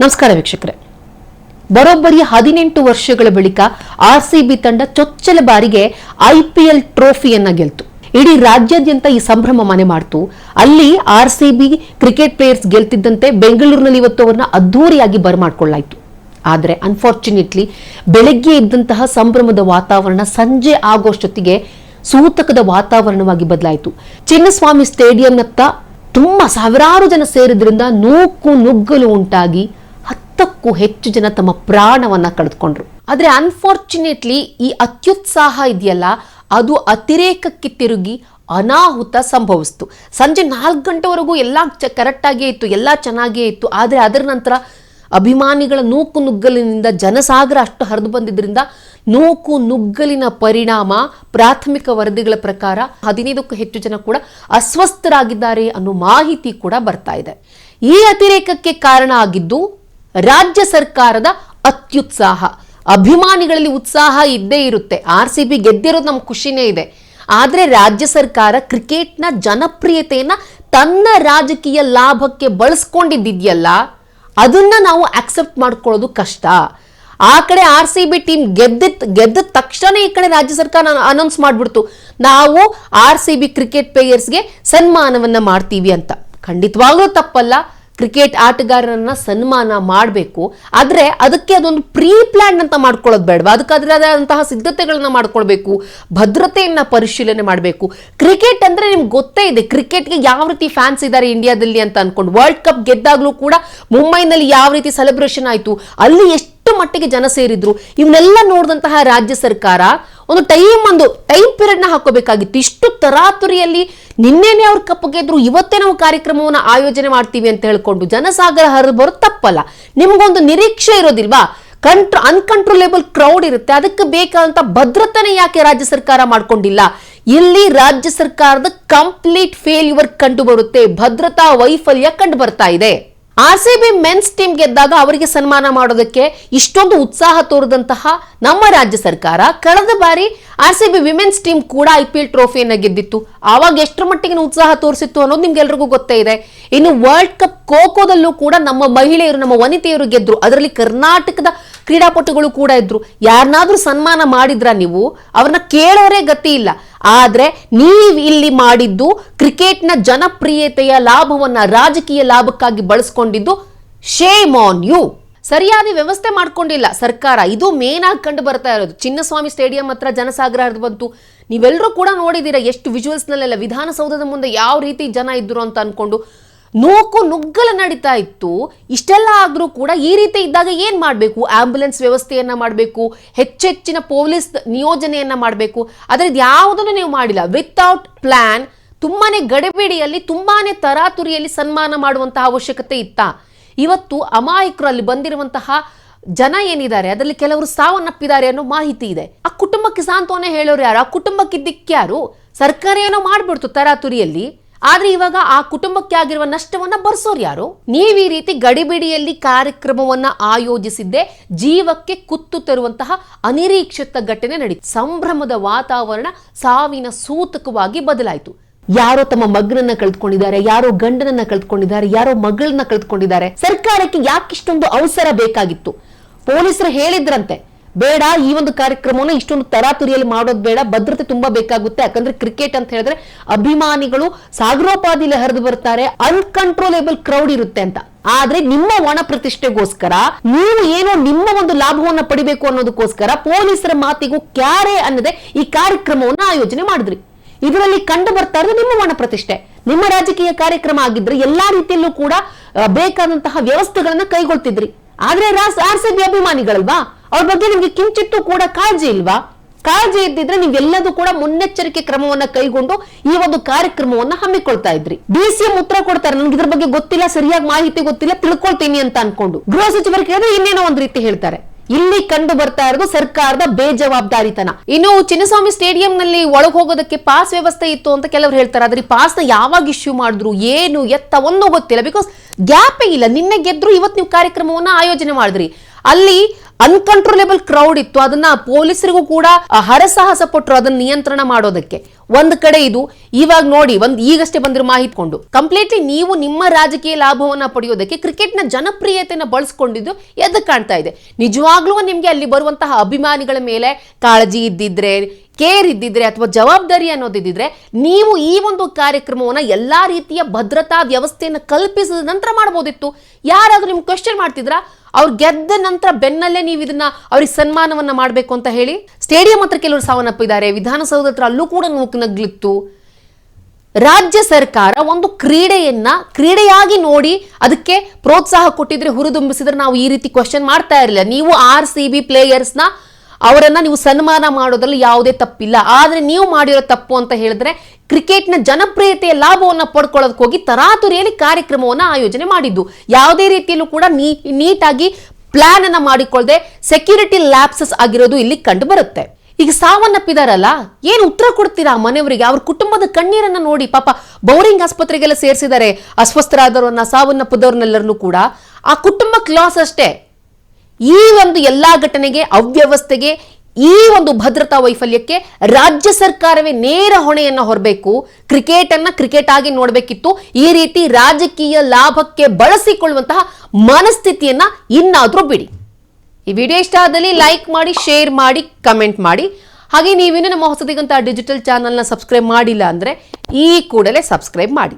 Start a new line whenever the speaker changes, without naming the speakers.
ನಮಸ್ಕಾರ ವೀಕ್ಷಕರೇ. ಬರೋಬ್ಬರಿ ಹದಿನೆಂಟು ವರ್ಷಗಳ ಬಳಿಕ ಆರ್ ತಂಡ ಚೊಚ್ಚಲ ಬಾರಿಗೆ ಐಪಿಎಲ್ ಟ್ರೋಫಿಯನ್ನ ಗೆಲ್ತು. ಇಡೀ ರಾಜ್ಯಾದ್ಯಂತ ಈ ಸಂಭ್ರಮ ಮನೆ ಮಾಡ್ತು. ಅಲ್ಲಿ R C B cricket players ಗೆಲ್ತಿದ್ದಂತೆ ಬೆಂಗಳೂರಿನಲ್ಲಿ ಇವತ್ತು ಅವರನ್ನ ಅದ್ಧೂರಿಯಾಗಿ ಬರಮಾಡ್ಕೊಳ್ಳಾಯ್ತು. ಆದರೆ ಅನ್ಫಾರ್ಚುನೇಟ್ಲಿ ಬೆಳಗ್ಗೆ ಇದ್ದಂತಹ ಸಂಭ್ರಮದ ವಾತಾವರಣ ಸಂಜೆ ಆಗೋಷ್ಟೊತ್ತಿಗೆ ಸೂತಕದ ವಾತಾವರಣವಾಗಿ ಬದಲಾಯಿತು. ಚಿನ್ನಸ್ವಾಮಿ ಸ್ಟೇಡಿಯಂನತ್ತ ತುಂಬಾ ಸಾವಿರಾರು ಜನ ಸೇರಿದ್ರಿಂದ ನೂಕು ನುಗ್ಗಲು ಉಂಟಾಗಿ ಹತ್ತಕ್ಕೂ ಹೆಚ್ಚು ಜನ ತಮ್ಮ ಪ್ರಾಣವನ್ನ ಕಳೆದುಕೊಂಡ್ರು. ಆದ್ರೆ ಅನ್ಫಾರ್ಚುನೇಟ್ಲಿ ಈ ಅತ್ಯುತ್ಸಾಹ ಇದೆಯಲ್ಲ, ಅದು ಅತಿರೇಕಕ್ಕೆ ತಿರುಗಿ ಅನಾಹುತ ಸಂಭವಿಸ್ತು. ಸಂಜೆ ನಾಲ್ಕು ಗಂಟೆವರೆಗೂ ಎಲ್ಲ ಚ ಕರೆಕ್ಟಾಗೇ ಇತ್ತು, ಎಲ್ಲ ಚೆನ್ನಾಗೇ ಇತ್ತು. ಆದರೆ ಅದರ ನಂತರ ಅಭಿಮಾನಿಗಳ ನೂಕು ನುಗ್ಗಲಿನಿಂದ ಜನಸಾಗರ ಅಷ್ಟು ಹರಿದು ಬಂದಿದ್ದರಿಂದ ನೂಕು ನುಗ್ಗಲಿನ ಪರಿಣಾಮ ಪ್ರಾಥಮಿಕ ವರದಿಗಳ ಪ್ರಕಾರ ಹದಿನೈದಕ್ಕೂ ಹೆಚ್ಚು ಜನ ಕೂಡ ಅಸ್ವಸ್ಥರಾಗಿದ್ದಾರೆ ಅನ್ನೋ ಮಾಹಿತಿ ಕೂಡ ಬರ್ತಾ ಇದೆ. ಈ ಅತಿರೇಕಕ್ಕೆ ಕಾರಣ ಆಗಿದ್ದು ರಾಜ್ಯ ಸರ್ಕಾರದ ಅತ್ಯುತ್ಸಾಹ. ಅಭಿಮಾನಿಗಳಲ್ಲಿ ಉತ್ಸಾಹ ಇದ್ದೇ ಇರುತ್ತೆ. ಆರ್ ಸಿ ಬಿ ಗೆದ್ದಿರೋದು ನಮ್ಮ ಖುಷಿನೇ ಇದೆ. ಆದರೆ ರಾಜ್ಯ ಸರ್ಕಾರ ಕ್ರಿಕೆಟ್ನ ಜನಪ್ರಿಯತೆಯನ್ನು ತನ್ನ ರಾಜಕೀಯ ಲಾಭಕ್ಕೆ ಬಳಸ್ಕೊಂಡಿದ್ದಿದೆಯಲ್ಲ ಅದನ್ನ ನಾವು ಅಕ್ಸೆಪ್ಟ್ ಮಾಡ್ಕೊಳ್ಳೋದು ಕಷ್ಟ. ಆ ಕಡೆ ಆರ್ ಸಿ ಬಿ ಟೀಮ್ ಗೆದ್ದಿತ್ ಗೆದ್ದ ತಕ್ಷಣ ಈ ಕಡೆ ರಾಜ್ಯ ಸರ್ಕಾರ ಅನೌನ್ಸ್ ಮಾಡ್ಬಿಡ್ತು. ನಾವು ಆರ್ ಸಿ ಬಿ ಕ್ರಿಕೆಟ್ ಪ್ಲೇಯರ್ಸ್ಗೆ ಸನ್ಮಾನವನ್ನ ಮಾಡ್ತೀವಿ ಅಂತ. ಖಂಡಿತವಾಗ್ಲೂ ತಪ್ಪಲ್ಲ. ಕ್ರಿಕೆಟ್ ಆಟಗಾರರನ್ನ ಸನ್ಮಾನ ಮಾಡಬೇಕು. ಆದರೆ ಅದಕ್ಕೆ ಅದೊಂದು ಪ್ರೀ ಪ್ಲ್ಯಾನ್ ಅಂತ ಮಾಡ್ಕೊಳ್ಳೋದು ಬೇಡವಾ? ಅದಕ್ಕಾದ್ರೆ ಆದಂತಹ ಸಿದ್ಧತೆಗಳನ್ನ ಮಾಡ್ಕೊಳ್ಬೇಕು, ಭದ್ರತೆಯನ್ನ ಪರಿಶೀಲನೆ ಮಾಡಬೇಕು. ಕ್ರಿಕೆಟ್ ಅಂದ್ರೆ ನಿಮ್ಗೆ ಗೊತ್ತೇ ಇದೆ, ಕ್ರಿಕೆಟ್ಗೆ ಯಾವ ರೀತಿ ಫ್ಯಾನ್ಸ್ ಇದ್ದಾರೆ ಇಂಡಿಯಾದಲ್ಲಿ ಅಂತ ಅನ್ಕೊಂಡು ವರ್ಲ್ಡ್ ಕಪ್ ಗೆದ್ದಾಗ್ಲೂ ಕೂಡ ಮುಂಬೈನಲ್ಲಿ ಯಾವ ರೀತಿ ಸೆಲೆಬ್ರೇಷನ್ ಆಯಿತು, ಅಲ್ಲಿ ಎಷ್ಟು ಮಟ್ಟಿಗೆ ಜನ ಸೇರಿದ್ರು, ಇವನ್ನೆಲ್ಲ ನೋಡಿದಂತಹ ರಾಜ್ಯ ಸರ್ಕಾರ ಒಂದು ಟೈಮ್ ಒಂದು ಟೈಮ್ ಪೀರಿಯಡ್ನ ಹಾಕೋಬೇಕಾಗಿತ್ತು ಇಷ್ಟು ತರಾತುರಿಯಲ್ಲಿ ನಿನ್ನೆನೆ ಅವ್ರ ಕಪ್ಪಗೆದ್ರು ಇವತ್ತೇ ನಾವು ಕಾರ್ಯಕ್ರಮವನ್ನು ಆಯೋಜನೆ ಮಾಡ್ತೀವಿ ಅಂತ ಹೇಳ್ಕೊಂಡು ಜನಸಾಗರ ಹರಿದು ಬರು ತಪ್ಪಲ್ಲ. ನಿಮ್ಗೊಂದು ನಿರೀಕ್ಷೆ ಇರೋದಿಲ್ವಾ? ಕಂಟ್ರೋ ಅನ್ಕಂಟ್ರೋಲೇಬಲ್ ಕ್ರೌಡ್ ಇರುತ್ತೆ. ಅದಕ್ಕೆ ಬೇಕಾದಂತ ಭದ್ರತನೆ ಯಾಕೆ ರಾಜ್ಯ ಸರ್ಕಾರ ಮಾಡ್ಕೊಂಡಿಲ್ಲ? ಇಲ್ಲಿ ರಾಜ್ಯ ಸರ್ಕಾರದ ಕಂಪ್ಲೀಟ್ ಫೇಲ್ಯೂರ್ ಕಂಡು ಬರುತ್ತೆ. ಭದ್ರತಾ ವೈಫಲ್ಯ ಕಂಡು ಬರ್ತಾ ಇದೆ. R C B men's team ಗೆದ್ದಾಗ ಅವರಿಗೆ ಸನ್ಮಾನ ಮಾಡೋದಕ್ಕೆ ಇಷ್ಟೊಂದು ಉತ್ಸಾಹ ತೋರಿದಂತಹ ನಮ್ಮ ರಾಜ್ಯ ಸರ್ಕಾರ ಕಳೆದ ಬಾರಿ R C B women's team ಕೂಡ ಐ ಪಿ ಎಲ್ ಟ್ರೋಫಿಯನ್ನ ಗೆದ್ದಿತ್ತು. ಆವಾಗ ಎಷ್ಟರ ಮಟ್ಟಿಗೆ ಉತ್ಸಾಹ ತೋರಿಸಿತ್ತು ಅನ್ನೋದು ನಿಮ್ಗೆಲ್ರಿಗೂ ಗೊತ್ತೇ ಇದೆ. ಇನ್ನು ವರ್ಲ್ಡ್ ಕಪ್ ಖೋಖೋದಲ್ಲೂ ಕೂಡ ನಮ್ಮ ಮಹಿಳೆಯರು, ನಮ್ಮ ವನಿತೆಯರು ಗೆದ್ರು. ಅದರಲ್ಲಿ ಕರ್ನಾಟಕದ ಕ್ರೀಡಾಪಟುಗಳು ಕೂಡ ಇದ್ರು. ಯಾರನ್ನಾದ್ರೂ ಸನ್ಮಾನ ಮಾಡಿದ್ರ ನೀವು? ಅವ್ರನ್ನ ಕೇಳೋರೇ ಗತಿ ಇಲ್ಲ. ಆದ್ರೆ ನೀವು ಇಲ್ಲಿ ಮಾಡಿದ್ದು ಕ್ರಿಕೆಟ್ನ ಜನಪ್ರಿಯತೆಯ ಲಾಭವನ್ನ ರಾಜಕೀಯ ಲಾಭಕ್ಕಾಗಿ ಬಳಸ್ಕೊಂಡಿದ್ದು ಶೇಮ್ ಆನ್ ಯು ಸರಿಯಾದ ವ್ಯವಸ್ಥೆ ಮಾಡ್ಕೊಂಡಿಲ್ಲ ಸರ್ಕಾರ. ಇದು ಮೇನ್ ಆಗಿ ಕಂಡು ಬರ್ತಾ ಇರೋದು. ಚಿನ್ನಸ್ವಾಮಿ ಸ್ಟೇಡಿಯಂ ಹತ್ರ ಜನಸಾಗರ ಹರಿದು ಬಂತು. ನೀವೆಲ್ಲರೂ ಕೂಡ ನೋಡಿದ್ದೀರಾ ಎಷ್ಟು ವಿಜುವಲ್ಸ್ ನಲ್ಲೆಲ್ಲ? ವಿಧಾನಸೌಧದ ಮುಂದೆ ಯಾವ ರೀತಿ ಜನ ಇದ್ರು ಅಂತ ಅನ್ಕೊಂಡು. ನೂಕು ನುಗ್ಗಲ ನಡೀತಾ ಇತ್ತು. ಇಷ್ಟೆಲ್ಲ ಆದರೂ ಕೂಡ ಈ ರೀತಿ ಇದ್ದಾಗ ಏನು ಮಾಡಬೇಕು? ಆಂಬ್ಯುಲೆನ್ಸ್ ವ್ಯವಸ್ಥೆಯನ್ನ ಮಾಡಬೇಕು, ಹೆಚ್ಚೆಚ್ಚಿನ ಪೊಲೀಸ್ ನಿಯೋಜನೆಯನ್ನ ಮಾಡಬೇಕು. ಆದರೆ ಯಾವುದನ್ನು ನೀವು ಮಾಡಿಲ್ಲ. ವಿತೌಟ್ ಪ್ಲಾನ್ ತುಂಬಾನೇ ಗಡಿಬಿಡಿಯಲ್ಲಿ, ತುಂಬಾನೇ ತರಾತುರಿಯಲ್ಲಿ ಸನ್ಮಾನ ಮಾಡುವಂತಹ ಅವಶ್ಯಕತೆ ಇತ್ತ. ಇವತ್ತು ಅಮಾಯಕರು ಅಲ್ಲಿ ಬಂದಿರುವಂತಹ ಜನ ಏನಿದ್ದಾರೆ, ಅದರಲ್ಲಿ ಕೆಲವರು ಸಾವನ್ನಪ್ಪಿದ್ದಾರೆ ಅನ್ನೋ ಮಾಹಿತಿ ಇದೆ. ಆ ಕುಟುಂಬಕ್ಕೆ ಸಾಂತ್ವನ ಹೇಳೋರು ಯಾರು? ಆ ಕುಟುಂಬಕ್ಕೆ ದಿಕ್ಕ್ಯಾರು ಸರ್ಕಾರ ಏನೋ ಮಾಡ್ಬಿಡ್ತು ತರಾತುರಿಯಲ್ಲಿ. ಆದ್ರೆ ಇವಾಗ ಆ ಕುಟುಂಬಕ್ಕೆ ಆಗಿರುವ ನಷ್ಟವನ್ನ ಬರ್ಸೋರು ಯಾರು? ನೀವು ಈ ರೀತಿ ಗಡಿಬಿಡಿಯಲ್ಲಿ ಕಾರ್ಯಕ್ರಮವನ್ನ ಆಯೋಜಿಸಿದ್ದೆ ಜೀವಕ್ಕೆ ಕುತ್ತು ತರುವಂತಹ ಅನಿರೀಕ್ಷಿತ ಘಟನೆ ನಡೀತು ಸಂಭ್ರಮದ ವಾತಾವರಣ ಸಾವಿನ ಸೂತಕವಾಗಿ ಬದಲಾಯಿತು. ಯಾರೋ ತಮ್ಮ ಮಗನನ್ನ ಕಳೆದುಕೊಂಡಿದ್ದಾರೆ, ಯಾರೋ ಗಂಡನನ್ನ ಕಳೆದುಕೊಂಡಿದ್ದಾರೆ, ಯಾರೋ ಮಗಳನ್ನ ಕಳೆದುಕೊಂಡಿದ್ದಾರೆ, ಸರ್ಕಾರಕ್ಕೆ ಯಾಕಿಷ್ಟೊಂದು ಅವಸರ ಬೇಕಾಗಿತ್ತು? ಪೊಲೀಸರು ಹೇಳಿದ್ರಂತೆ ಬೇಡ, ಈ ಒಂದು ಕಾರ್ಯಕ್ರಮವನ್ನು ಇಷ್ಟೊಂದು ತರಾತುರಿಯಲ್ಲಿ ಮಾಡೋದು ಬೇಡ, ಭದ್ರತೆ ತುಂಬಾ ಬೇಕಾಗುತ್ತೆ. ಯಾಕಂದ್ರೆ ಕ್ರಿಕೆಟ್ ಅಂತ ಹೇಳಿದ್ರೆ ಅಭಿಮಾನಿಗಳು ಸಾಗರೋಪಾದಿಲಿ ಹರಿದು ಬರ್ತಾರೆ ಅನ್ಕಂಟ್ರೋಲೇಬಲ್ ಕ್ರೌಡ್ ಇರುತ್ತೆ ಅಂತ. ಆದ್ರೆ ನಿಮ್ಮ ಒಣ ಪ್ರತಿಷ್ಠೆಗೋಸ್ಕರ, ನೀವು ಏನೋ ನಿಮ್ಮ ಒಂದು ಲಾಭವನ್ನ ಪಡಿಬೇಕು ಅನ್ನೋದಕ್ಕೋಸ್ಕರ ಪೊಲೀಸರ ಮಾತಿಗೂ ಕ್ಯಾರೆ ಅನ್ನದೆ ಈ ಕಾರ್ಯಕ್ರಮವನ್ನ ಆಯೋಜನೆ ಮಾಡಿದ್ರಿ. ಇದರಲ್ಲಿ ಕಂಡು ಬರ್ತಾ ಇರೋದು ನಿಮ್ಮ ಒಣ ಪ್ರತಿಷ್ಠೆ. ನಿಮ್ಮ ರಾಜಕೀಯ ಕಾರ್ಯಕ್ರಮ ಆಗಿದ್ರೆ ಎಲ್ಲಾ ರೀತಿಯಲ್ಲೂ ಕೂಡ ಬೇಕಾದಂತಹ ವ್ಯವಸ್ಥೆಗಳನ್ನ ಕೈಗೊಳ್ತಿದ್ರಿ. ಆದ್ರೆ ಆರ್ ಸಿ ಬಿ ಅಭಿಮಾನಿಗಳಲ್ವಾ? ಅವ್ರ ಬಗ್ಗೆ ನಿಮ್ಗೆ ಕಿಂಚಿತ್ತು ಕೂಡ ಕಾಳಜಿ ಇಲ್ವಾ? ಕಾಳಜಿ ಇದ್ದಿದ್ರೆ ನೀವೆಲ್ಲದೂ ಕೂಡ ಮುನ್ನೆಚ್ಚರಿಕೆ ಕ್ರಮವನ್ನ ಕೈಗೊಂಡು ಈ ಒಂದು ಕಾರ್ಯಕ್ರಮವನ್ನ ಹಮ್ಮಿಕೊಳ್ತಾ ಇದ್ರಿ. ಡಿ ಸಿ ಎಂ ಉತ್ತರ ಕೊಡ್ತಾರೆ, ನನ್ಗೆ ಇದ್ರ ಬಗ್ಗೆ ಗೊತ್ತಿಲ್ಲ, ಸರಿಯಾಗಿ ಮಾಹಿತಿ ಗೊತ್ತಿಲ್ಲ, ತಿಳ್ಕೊಳ್ತೀನಿ ಅಂತ ಅನ್ಕೊಂಡು. ಗೃಹ ಸಚಿವರು ಕೇಳಿದ್ರೆ ಇನ್ನೇನೋ ಒಂದ್ ರೀತಿ ಹೇಳ್ತಾರೆ. ಇಲ್ಲಿ ಕಂಡು ಬರ್ತಾ ಇರೋದು ಸರ್ಕಾರದ ಬೇಜವಾಬ್ದಾರಿತನ. ಇನ್ನು ಚಿನ್ನಸ್ವಾಮಿ ಸ್ಟೇಡಿಯಂ ನಲ್ಲಿ ಒಳಗೆ ಹೋಗೋದಕ್ಕೆ ಪಾಸ್ ವ್ಯವಸ್ಥೆ ಇತ್ತು ಅಂತ ಕೆಲವರು ಹೇಳ್ತಾರೆ. ಆದ್ರೆ ಪಾಸ್ನ ಯಾವಾಗ ಇಶ್ಯೂ ಮಾಡಿದ್ರು, ಏನು, ಎತ್ತ ಒಂದು ಗೊತ್ತಿಲ್ಲ. ಬಿಕಾಸ್ ಗ್ಯಾಪೇ ಇಲ್ಲ. ನಿನ್ನೆ ಗೆದ್ರು ಇವತ್ತು ನೀವು ಕಾರ್ಯಕ್ರಮವನ್ನ ಆಯೋಜನೆ ಮಾಡಿದ್ರಿ. ಅಲ್ಲಿ ಅನ್ಕಂಟ್ರೋಲೇಬಲ್ ಕ್ರೌಡ್ ಇತ್ತು. ಅದನ್ನ ಪೊಲೀಸರಿಗೂ ಕೂಡ ಹರಸಾಹಸ ಪಟ್ಟರು ಅದನ್ನ ನಿಯಂತ್ರಣ ಮಾಡೋದಕ್ಕೆ. ಒಂದ್ ಕಡೆ ಇದು, ಇವಾಗ ನೋಡಿ, ಒಂದ್ ಈಗಷ್ಟೇ ಬಂದಿರೋ ಮಾಹಿತಿ ಕೊಂಡು. ಕಂಪ್ಲೀಟ್ಲಿ ನೀವು ನಿಮ್ಮ ರಾಜಕೀಯ ಲಾಭವನ್ನ ಪಡೆಯೋದಕ್ಕೆ ಕ್ರಿಕೆಟ್ನ ಜನಪ್ರಿಯತೆಯನ್ನ ಬಳಸ್ಕೊಂಡಿದ್ದು ಎದ್ದು ಕಾಣ್ತಾ ಇದೆ. ನಿಜವಾಗ್ಲೂ ನಿಮ್ಗೆ ಅಲ್ಲಿ ಬರುವಂತಹ ಅಭಿಮಾನಿಗಳ ಮೇಲೆ ಕಾಳಜಿ ಇದ್ದಿದ್ರೆ, ಕೇರ್ ಇದ್ದಿದ್ರೆ ಅಥವಾ ಜವಾಬ್ದಾರಿ ಅನ್ನೋದಿದ್ದಿದ್ರೆ ನೀವು ಈ ಒಂದು ಕಾರ್ಯಕ್ರಮವನ್ನ ಎಲ್ಲಾ ರೀತಿಯ ಭದ್ರತಾ ವ್ಯವಸ್ಥೆಯನ್ನು ಕಲ್ಪಿಸಿದ ನಂತರ ಮಾಡಬಹುದಿತ್ತು ಯಾರಾದ್ರೂ ನಿಮ್ಗೆ ಕ್ವಶನ್ ಮಾಡ್ತಿದ್ರಾ? ಅವ್ರು ಗೆದ್ದ ನಂತರ ಬೆನ್ನಲ್ಲೇ ನೀವು ಇದನ್ನ ಅವ್ರಿಗೆ ಸನ್ಮಾನವನ್ನ ಮಾಡಬೇಕು ಅಂತ ಹೇಳಿ ಸ್ಟೇಡಿಯಂ ಹತ್ರ ಕೆಲವರು ಸಾವನ್ನಪ್ಪಿದ್ದಾರೆ. ವಿಧಾನಸೌಧ ಹತ್ರ ಅಲ್ಲೂ ಕೂಡ ನೂಕು ನಗ್ಲಿತ್ತು. ರಾಜ್ಯ ಸರ್ಕಾರ ಒಂದು ಕ್ರೀಡೆಯನ್ನ ಕ್ರೀಡೆಯಾಗಿ ನೋಡಿ ಅದಕ್ಕೆ ಪ್ರೋತ್ಸಾಹ ಕೊಟ್ಟಿದ್ರೆ ಹುರಿದುಂಬಿಸಿದ್ರೆ ನಾವು ಈ ರೀತಿ ಕ್ವಶನ್ ಮಾಡ್ತಾ ಇರಲಿಲ್ಲ. ನೀವು ಆರ್ ಸಿ ಬಿ ಪ್ಲೇಯರ್ಸ್ನ ಅವರನ್ನ ನೀವು ಸನ್ಮಾನ ಮಾಡೋದ್ರಲ್ಲಿ ಯಾವುದೇ ತಪ್ಪಿಲ್ಲ. ಆದ್ರೆ ನೀವು ಮಾಡಿರೋ ತಪ್ಪು ಅಂತ ಹೇಳಿದ್ರೆ ಕ್ರಿಕೆಟ್ನ ಜನಪ್ರಿಯತೆಯ ಲಾಭವನ್ನು ಪಡ್ಕೊಳ್ಳೋದಕ್ಕೆ ಹೋಗಿ ತರಾತುರಿಯಲ್ಲಿ ಕಾರ್ಯಕ್ರಮವನ್ನ ಆಯೋಜನೆ ಮಾಡಿದ್ದು. ಯಾವುದೇ ರೀತಿಯಲ್ಲೂ ಕೂಡ ನೀ, ನೀಟಾಗಿ ಪ್ಲಾನ್ ಅನ್ನ ಮಾಡಿಕೊಳ್ಳದೆ ಸೆಕ್ಯೂರಿಟಿ ಲ್ಯಾಪ್ಸಸ್ ಆಗಿರೋದು ಇಲ್ಲಿ ಕಂಡು ಬರುತ್ತೆ. ಈಗ ಸಾವನ್ನಪ್ಪಿದಾರಲ್ಲ, ಏನು ಉತ್ತರ ಕೊಡ್ತೀರಾ ಮನೆಯವರಿಗೆ? ಅವ್ರ ಕುಟುಂಬದ ಕಣ್ಣೀರನ್ನ ನೋಡಿ. ಪಾಪ ಬೌರಿಂಗ್ ಆಸ್ಪತ್ರೆಗೆಲ್ಲ ಸೇರಿಸಿದ್ದಾರೆ. ಅಸ್ವಸ್ಥರಾದವರನ್ನ, ಸಾವನ್ನಪ್ಪಿದವ್ರನ್ನೆಲ್ಲರನ್ನು ಕೂಡ. ಆ ಕುಟುಂಬಕ್ಕೆ ಲಾಸ್ ಅಷ್ಟೇ. ಈ ಒಂದು ಎಲ್ಲಾ ಘಟನೆಗೆ, ಅವ್ಯವಸ್ಥೆಗೆ, ಈ ಒಂದು ಭದ್ರತಾ ವೈಫಲ್ಯಕ್ಕೆ ರಾಜ್ಯ ಸರ್ಕಾರವೇ ನೇರ ಹೊಣೆಯನ್ನ ಹೊರಬೇಕು. ಕ್ರಿಕೆಟ್ ಅನ್ನ ಕ್ರಿಕೆಟ್ ಆಗಿ ನೋಡಬೇಕಿತ್ತು. ಈ ರೀತಿ ರಾಜಕೀಯ ಲಾಭಕ್ಕೆ ಬಳಸಿಕೊಳ್ಳುವಂತಹ ಮನಸ್ಥಿತಿಯನ್ನ ಇನ್ನಾದ್ರೂ ಬಿಡಿ. ಈ ವಿಡಿಯೋ ಇಷ್ಟ ಆದಲ್ಲಿ ಲೈಕ್ ಮಾಡಿ, ಶೇರ್ ಮಾಡಿ, ಕಮೆಂಟ್ ಮಾಡಿ. ಹಾಗೆ ನೀವಿನ್ನೂ ನಮ್ಮ ಹೊಸದಿಗಂತ ಡಿಜಿಟಲ್ ಚಾನಲ್ನ ಸಬ್ಸ್ಕ್ರೈಬ್ ಮಾಡಿಲ್ಲ ಅಂದ್ರೆ ಈ ಕೂಡಲೇ ಸಬ್ಸ್ಕ್ರೈಬ್ ಮಾಡಿ.